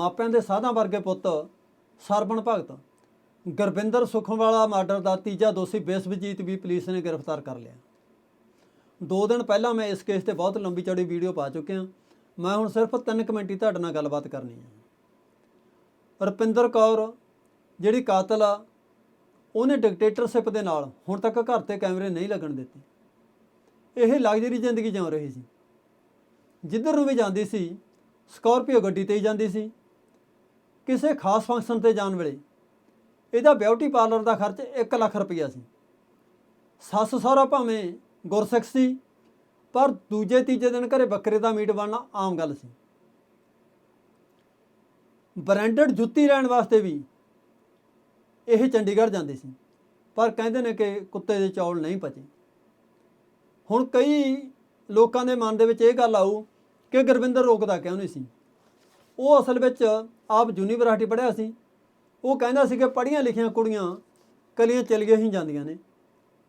ਮਾਪਿਆਂ ਦੇ ਸਾਧਾਂ ਵਰਗੇ ਪੁੱਤ, ਸਰਬਣ ਭਗਤ। ਗੁਰਵਿੰਦਰ ਸੁਖਵਾਲਾ ਮਰਡਰ ਦਾ ਤੀਜਾ ਦੋਸ਼ੀ ਬਿਸਵਜੀਤ ਵੀ ਪੁਲਿਸ ਨੇ ਗ੍ਰਿਫਤਾਰ ਕਰ ਲਿਆ। ਦੋ ਦਿਨ ਪਹਿਲਾਂ ਮੈਂ ਇਸ ਕੇਸ ਤੇ ਬਹੁਤ ਲੰਬੀ ਚੌੜੀ ਵੀਡੀਓ ਪਾ ਚੁੱਕਿਆ। ਮੈਂ ਹੁਣ ਸਿਰਫ 3 ਕਮੈਂਟੀ ਤੁਹਾਡੇ ਨਾਲ ਗੱਲਬਾਤ ਕਰਨੀ ਹੈ। ਰੁਪਿੰਦਰ ਕੌਰ, ਜਿਹੜੀ ਕਾਤਲ ਆ, ਉਹਨੇ ਡਿਕਟੇਟਰਸ਼ਿਪ ਦੇ ਨਾਲ ਹੁਣ ਤੱਕ ਘਰ ਤੇ ਕੈਮਰੇ ਨਹੀਂ ਲੱਗਣ ਦਿੱਤੇ। ਇਹ ਲਗਜ਼ਰੀ ਜ਼ਿੰਦਗੀ ਜਿਉ ਰਹੀ ਸੀ। ਜਿੱਧਰ ਨੂੰ ਵੀ ਜਾਂਦੀ ਸੀ ਸਕਾਰਪੀਓ ਗੱਡੀ ਤੇ ਹੀ ਜਾਂਦੀ ਸੀ। ਕਿਸੇ ਖਾਸ ਫੰਕਸ਼ਨ ਤੇ ਜਾਣ ਵੇਲੇ ਇਹਦਾ ਬਿਊਟੀ ਪਾਰਲਰ ਦਾ ਖਰਚ 1 ਲੱਖ ਰੁਪਈਆ ਸੀ। ਸੱਸ ਸਹੁਰਾ ਭਾਵੇਂ ਗੁਰਸਿੱਖ ਸੀ, ਪਰ ਦੂਜੇ ਤੀਜੇ ਦਿਨ ਘਰੇ ਬੱਕਰੇ ਦਾ ਮੀਟ ਬਣਨਾ ਆਮ ਗੱਲ ਸੀ। ਬ੍ਰਾਂਡਡ ਜੁੱਤੀ ਲੈਣ ਵਾਸਤੇ ਵੀ ਇਹ ਚੰਡੀਗੜ੍ਹ ਜਾਂਦੇ ਸੀ, ਪਰ ਕਹਿੰਦੇ ਨੇ ਕਿ ਕੁੱਤੇ ਦੇ ਚੌਲ ਨਹੀਂ ਪਚੇ। ਹੁਣ ਕਈ ਲੋਕਾਂ ਦੇ ਮਨ ਦੇ ਵਿੱਚ ਇਹ ਗੱਲ ਆਊ ਕਿ ਗੁਰਵਿੰਦਰ ਰੋਕਦਾ ਕਿਉਂ ਨਹੀਂ ਸੀ? ਉਹ ਅਸਲ ਵਿੱਚ ਆਪ ਯੂਨੀਵਰਸਿਟੀ ਪੜ੍ਹਿਆ ਸੀ। ਉਹ ਕਹਿੰਦਾ ਸੀ ਕਿ ਪੜ੍ਹੀਆਂ ਲਿਖੀਆਂ ਕੁੜੀਆਂ ਕਲੀਆਂ ਚਲੀਆਂ ਹੀ ਜਾਂਦੀਆਂ ਨੇ।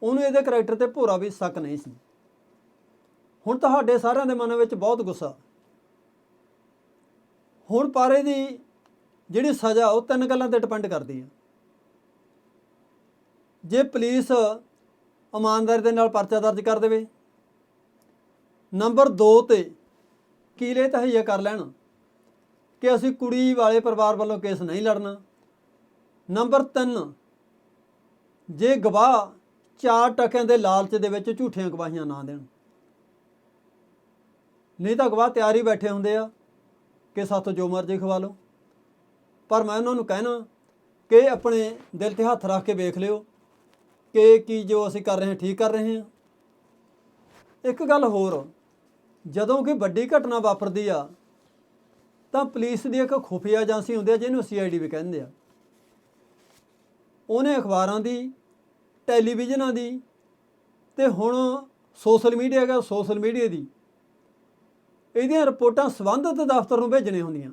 ਉਹਨੂੰ ਇਹਦੇ ਕਰੈਕਟਰ ਤੇ ਭੋਰਾ ਵੀ ਸ਼ੱਕ ਨਹੀਂ ਸੀ। ਹੁਣ ਤੁਹਾਡੇ ਸਾਰਿਆਂ ਦੇ ਮਨ ਵਿੱਚ ਬਹੁਤ ਗੁੱਸਾ। ਹੁਣ ਪਾਰੇ ਦੀ ਜਿਹੜੀ ਸਜ਼ਾ, ਉਹ ਤਿੰਨ ਗੱਲਾਂ ਤੇ ਡਿਪੈਂਡ ਕਰਦੀ ਹੈ ਜੇ ਪੁਲਿਸ ਇਮਾਨਦਾਰੀ ਦੇ ਨਾਲ ਪਰਚਾ ਦਰਜ ਕਰ ਦੇਵੇ, ਨੰਬਰ 2 ਤੇ ਕੀਲੇ ਤਹਈਆ ਕਰ ਲੈਣ। ਕਿ ਅਸੀਂ ਕੁੜੀ ਵਾਲੇ ਪਰਿਵਾਰ ਵੱਲੋਂ ਕੇਸ ਨਹੀਂ ਲੜਨਾ। ਨੰਬਰ 3 ਜੇ ਗਵਾਹ ਚਾਰ ਟਕਿਆਂ ਦੇ ਲਾਲਚ ਦੇ ਵਿੱਚ ਝੂਠੀਆਂ ਗਵਾਹੀਆਂ ਨਾ ਦੇਣ। ਨਹੀਂ ਤਾਂ ਗਵਾਹ ਤਿਆਰ ਹੀ ਬੈਠੇ ਹੁੰਦੇ ਆ ਕਿ ਸਾਥੋਂ ਜੋ ਮਰਜ਼ੀ ਖਵਾ ਲਓ। ਪਰ ਮੈਂ ਉਹਨਾਂ ਨੂੰ ਕਹਿਣਾ ਕਿ ਆਪਣੇ ਦਿਲ ਤੇ ਹੱਥ ਰੱਖ ਕੇ ਵੇਖ ਲਿਓ ਕਿ ਕੀ ਜੋ ਅਸੀਂ ਕਰ ਰਹੇ ਹਾਂ, ਠੀਕ ਕਰ ਰਹੇ ਹਾਂ। ਇੱਕ ਗੱਲ ਹੋਰ, ਜਦੋਂ ਕਿ ਵੱਡੀ ਘਟਨਾ ਵਾਪਰਦੀ ਆ ਤਾਂ ਪੁਲਿਸ ਦੀ ਇੱਕ ਖੁਫੀਆ ਏਜੰਸੀ ਹੁੰਦੀ ਆ ਜਿਹਨੂੰ ਸੀਆਈਡੀ ਵੀ ਕਹਿੰਦੇ ਆ। ਉਹਨੇ ਅਖਬਾਰਾਂ ਦੀ ਟੈਲੀਵਿਜ਼ਨਾਂ ਦੀ ਤੇ ਹੁਣ ਸੋਸ਼ਲ ਮੀਡੀਆ ਹੈਗਾ ਸੋਸ਼ਲ ਮੀਡੀਆ ਦੀ। ਇਹਦੀਆਂ ਰਿਪੋਰਟਾਂ ਸੰਬੰਧਿਤ ਦਫ਼ਤਰ ਨੂੰ ਭੇਜਣੀਆਂ ਹੁੰਦੀਆਂ।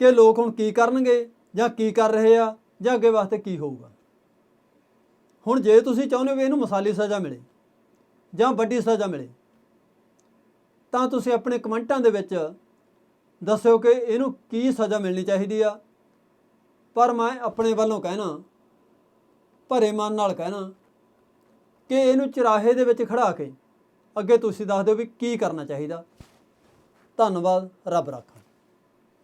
ਕਿ ਲੋਕ ਹੁਣ ਕੀ ਕਰਨਗੇ ਜਾਂ ਕੀ ਕਰ ਰਹੇ ਆ ਜਾਂ ਅੱਗੇ ਵਾਸਤੇ ਕੀ ਹੋਊਗਾ। ਹੁਣ ਜੇ ਤੁਸੀਂ ਚਾਹੁੰਦੇ ਹੋ ਵੀ ਇਹਨੂੰ ਮਸਾਲੀ ਸਜ਼ਾ ਮਿਲੇ ਜਾਂ ਵੱਡੀ ਸਜ਼ਾ ਮਿਲੇ, ਤਾਂ ਤੁਸੀਂ ਆਪਣੇ ਕਮੈਂਟਾਂ ਦੇ ਵਿੱਚ ਦੱਸਿਓ ਕਿ ਇਹਨੂੰ ਕੀ ਸਜ਼ਾ ਮਿਲਣੀ ਚਾਹੀਦੀ ਆ। ਪਰ ਮੈਂ ਆਪਣੇ ਵੱਲੋਂ ਕਹਿਣਾ, ਭਰੇ ਮਨ ਨਾਲ ਕਹਿਣਾ ਕਿ ਇਹਨੂੰ ਚਰਾਹੇ ਦੇ ਵਿੱਚ ਖੜਾ ਕੇ ਅੱਗੇ ਤੁਸੀਂ ਦੱਸ ਦਿਓ ਵੀ ਕੀ ਕਰਨਾ ਚਾਹੀਦਾ। ਧੰਨਵਾਦ, ਰੱਬ ਰੱਖਾ।